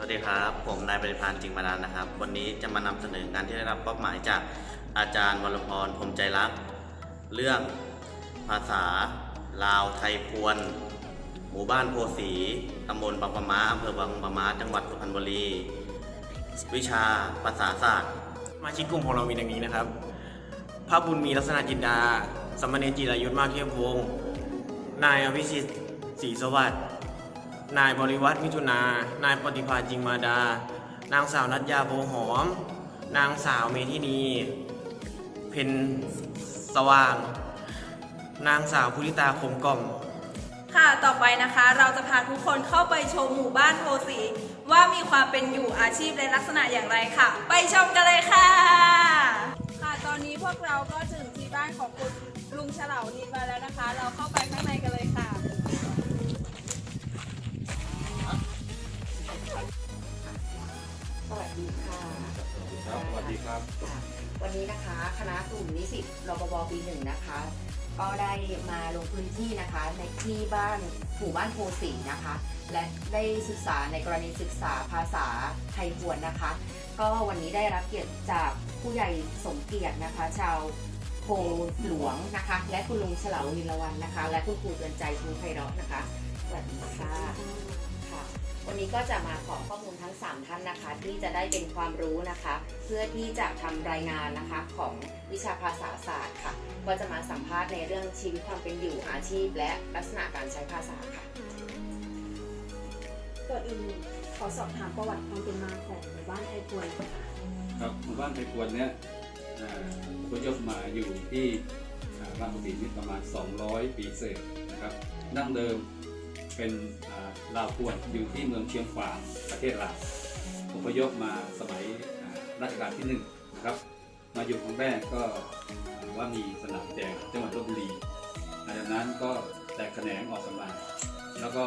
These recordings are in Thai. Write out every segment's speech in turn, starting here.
วัสดีครับ ผมนายปริพันธ์จริงมาดานนะครับ วันนี้จะมานำเสนอการที่ได้รับมอบหมายจากอาจารย์วรพรพรมใจรัก เรื่องภาษา ลาวไทยพวน หมู่บ้านโพสีตำบลบางปะมาอำเภอบางปะมาจังหวัดสุพรรณบุรี วิชาภาษาศาสตร์มาชิกกลุ่มของเรามีดังนี้นะครับ พระบุญมีลักษณะจินดา สมณเณรจิรายุทธมากเทียบวง นายอภิสิทธิ์ศรีสวัสดิ์ นายบริวัตรมิถุนา นายปฏิภาจิงมาดา นางสาวนัทยาโบหอม นางสาวเมธินี เพนสว่าง นางสาวพุริตาคมกล่อม ค่ะ ต่อไปนะคะเราจะพาทุกคนเข้าไปชมหมู่บ้านโพสีว่ามีความเป็นอยู่อาชีพและลักษณะอย่างไรค่ะ ไปชมกันเลยค่ะ ค่ะ ตอนนี้พวกเราก็ถึงที่บ้านของคุณลุงเฉลานิดมาแล้วนะคะ เราเข้าไปข้างในกันเลย นี้นะคะ คณะกลุ่มนิสิตรปภปีหนึ่งนะคะ ก็ได้มาลงพื้นที่นะคะ ในที่บ้านหมู่บ้านโพสีนะคะ และได้ศึกษาในกรณีศึกษาภาษาไทยพวนนะคะ ก็วันนี้ได้รับเกียรติจากผู้ใหญ่สมเกียรตินะคะ ชาวโพหลวงนะคะ และคุณลุงเฉลาวินละวันนะคะ และคุณครูเตือนใจครูไพเราะนะคะสวัสดีค่ะ ค่ะ วันนี้ก็จะมาขอข้อมูลทั้ง 3 ท่านนะคะ ที่จะได้เป็นความรู้นะคะ เพื่อที่จะทำรายงานนะคะของวิชาภาษาศาสตร์ค่ะ ก็จะมาสัมภาษณ์ในเรื่องชีวิตความเป็นอยู่อาชีพ และลักษณะการใช้ภาษาค่ะก่อนอื่นขอสอบถามประวัติความเป็นมาของหมู่บ้านไทยพวนค่ะครับหมู่บ้านไทยพวนเนี่ยอ่าอพยพมาอยู่ที่อ่าบ้านปกตินี่ประมาณ 200 ปีเศษนะครับดั้งเดิม เป็นลาวพวนอยู่ที่เมืองเชียงขวางประเทศลาวอพยพมาสมัยรัชกาลที่หนึ่งนะครับ มาอยู่ครั้งแรกก็ว่ามีสนามแดงจังหวัดลบบุรีหลังจากนั้นก็แตกแขนงออกกันมาแล้วก็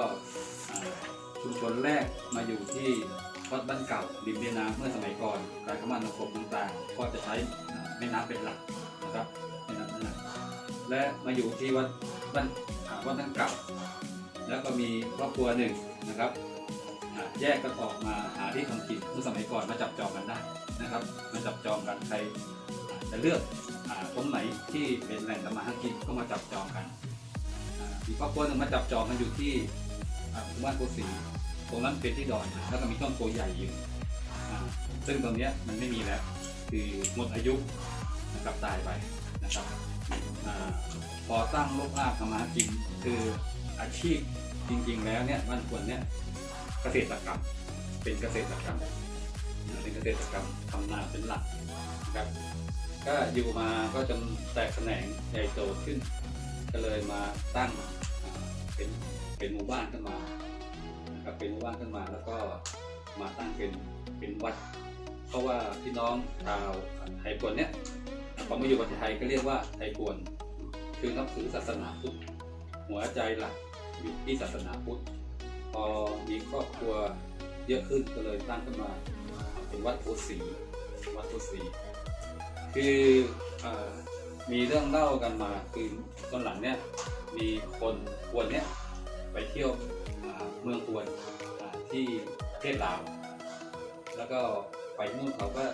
ชุมชนแรกมาอยู่ที่วัดบ้านเก่าริมแม่น้ำเมื่อสมัยก่อน การคมนาคมต่างๆก็จะใช้แม่น้ำเป็นหลักนะครับแม่น้ำเป็นหลักและมาอยู่ที่วัดบ้านวัดบ้านเก่า แล้วก็มีครอบครัวหนึ่งนะครับแยกกันออกมาหาที่ทำกินเมื่อสมัยก่อนมาจับจองกันได้นะครับมาจับจองกันใครจะเลือกตรงไหนที่เป็นแหล่งทำมาหากินก็มาจับจองกันอ่ามีครอบครัวหนึ่งมาจับจองกันอยู่ที่อ่าหมู่บ้านโพสีตรงนั้นเป็นที่ดอยแล้วก็มีต้นโพใหญ่อยู่ซึ่งตรงนี้มันไม่มีแล้วคือหมดอายุนะครับตายไปนะครับอพอตั้งโลกลาภทำมาหากินคือ อาชีพจริงๆแล้วเนี่ยบ้านควรเนี่ยเกษตรกรรม เป็นเกษตรกรรมเป็นเกษตรกรรมทำนาเป็นหลักนะครับก็อยู่มาก็จนแตกแขนงใหญ่โตขึ้น ก็เลยมาตั้งเป็นเป็นหมู่บ้านขึ้นมาครับเป็นหมู่บ้านขึ้นมาแล้วก็มาตั้งเป็นเป็นวัด เพราะว่าพี่น้องชาวไทยปวนเนี่ยพอมาอยู่ประเทศไทยก็เรียกว่าไทยปวน คือนับถือศาสนาพุทธหัวใจหลัก อยู่ที่ศาสนาพุทธพอมีครอบครัวเยอะขึ้นก็เลยตั้งขึ้นมาเป็นวัดโพสีวัดโพสีคืออมีเรื่องเล่ากันมาคือตอนหลังเนี่ยมีคนควนเนี่ยไปเที่ยวเมืองควนที่ประเทศลาวแล้วก็ไปนู่นเขาก็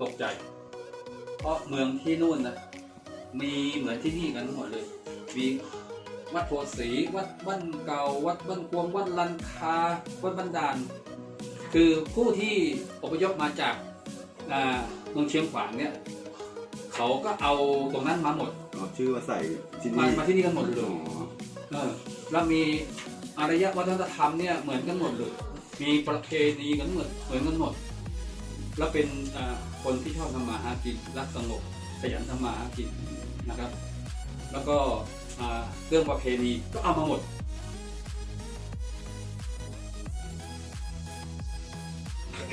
ตกใจ เพราะเมืองที่นู่นนะมีเหมือนที่นี่กันทั้งหมดเลยมี วัดโพสี วัดบ้านเก่า วัดบ้านกวงวัดลันคา วัดบันดาลคือผู้ที่อพยพมาจากอ่าเมืองเชียงขวางเนี่ยเขาก็เอาตรงนั้นมาหมดเอาชื่อมาใส่ที่มานี่มาที่นี่กันหมดเลยอ๋อเออแล้วมีอารยวัฒนธรรมเนี่ยเหมือนกันหมดเลย มีประเพณีกันเหมือนเหมือนกันหมด แล้วเป็นอ่าคนที่ชอบทำมาหากินรักสงบขยันทำมาหากินนะครับ แล้วก็อ่า เรื่องประเพณีก็เอามาหมด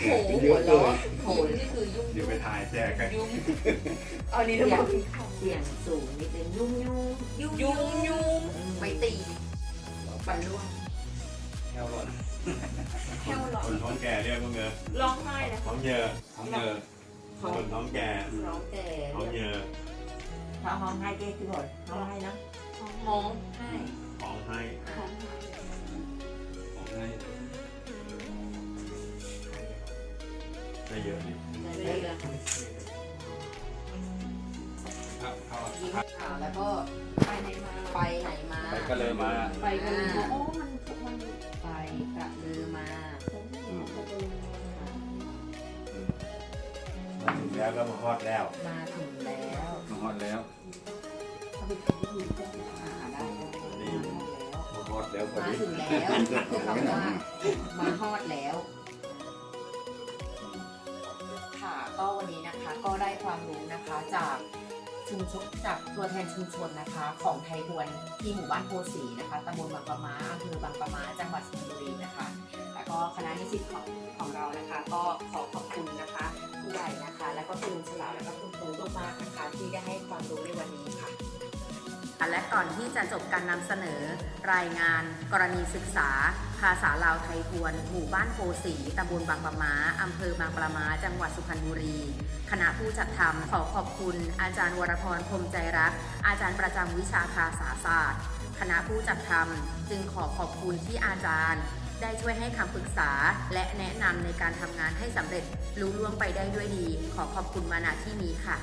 โหหัวล้อโหนี่คือยุ่งเดี๋ยวไปถ่ายแจกกันยุ่งเอานี้ทั้งหมดเสียงสูงนิดนึงยุ่งยุ่งยุงยุงยุงไม่ตีปันล่วงแค่ร้อนแค่หรอคนท้องแก่เรียกว่าเงอร้องไห้นะท้องเยอะทั้งเนอเขาคนท้องแก่ร้องแต่ท้องเยอะถ้าห้องให้เจ๊คือหมดห้องให้นะ มองให้ท้องให้ของของให้ได้เยอะดิได้เยค่ะครับเข้ายิ้มค่ะแล้วก็ไปไหนมาไปไหนมา ไปก็เลยมา ไปกันเลยอ๋อมันมันไปกระลือมมันจะเป็นมาถึงแล้วก็มาฮอดแล้ว มาถึงแล้วมาฮอดแล้ว เอาไปขายอยู่ก็อ่าได้แล้วมาฮอดแล้วพอมาดีถึงแล้วคือคำว่ามาฮอดแล้ว ค่ะก็วันนี้นะคะก็ได้ความรู้นะคะจากชุมชนจากตัวแทนชุมชนนะคะ ของไทยพวนที่หมู่บ้านโพสีนะคะตำบลบางปะมาอำเภอบางปะมาจังหวัดสุพรรณบุรีนะคะ แล้วก็คณะนิสิตของของเรานะคะ ก็ขอขอบคุณนะคะผู้ใหญ่นะคะ แล้วก็คุณลุงฉลาดแล้วก็คุณครูมากๆนะคะที่ได้ให้ความรู้ในวันนี้ และก่อนที่จะจบการนำเสนอ รายงานกรณีศึกษา ภาษาลาวไทยพวน หมู่บ้านโพสีตำบลบางปะมาอำเภอบางปะมา จังหวัดสุพรรณบุรี คณะผู้จัดทำขอขอบคุณ อาจารย์วรพรพรมใจรัก อาจารย์ประจำวิชาภาษาศาสตร์ คณะผู้จัดทำจึงขอขอบคุณที่อาจารย์ ได้ช่วยให้คำปรึกษา และแนะนำในการทำงานให้สำเร็จลุล่วงไปได้ด้วยดี ขอขอบคุณมาณที่นี้ค่ะ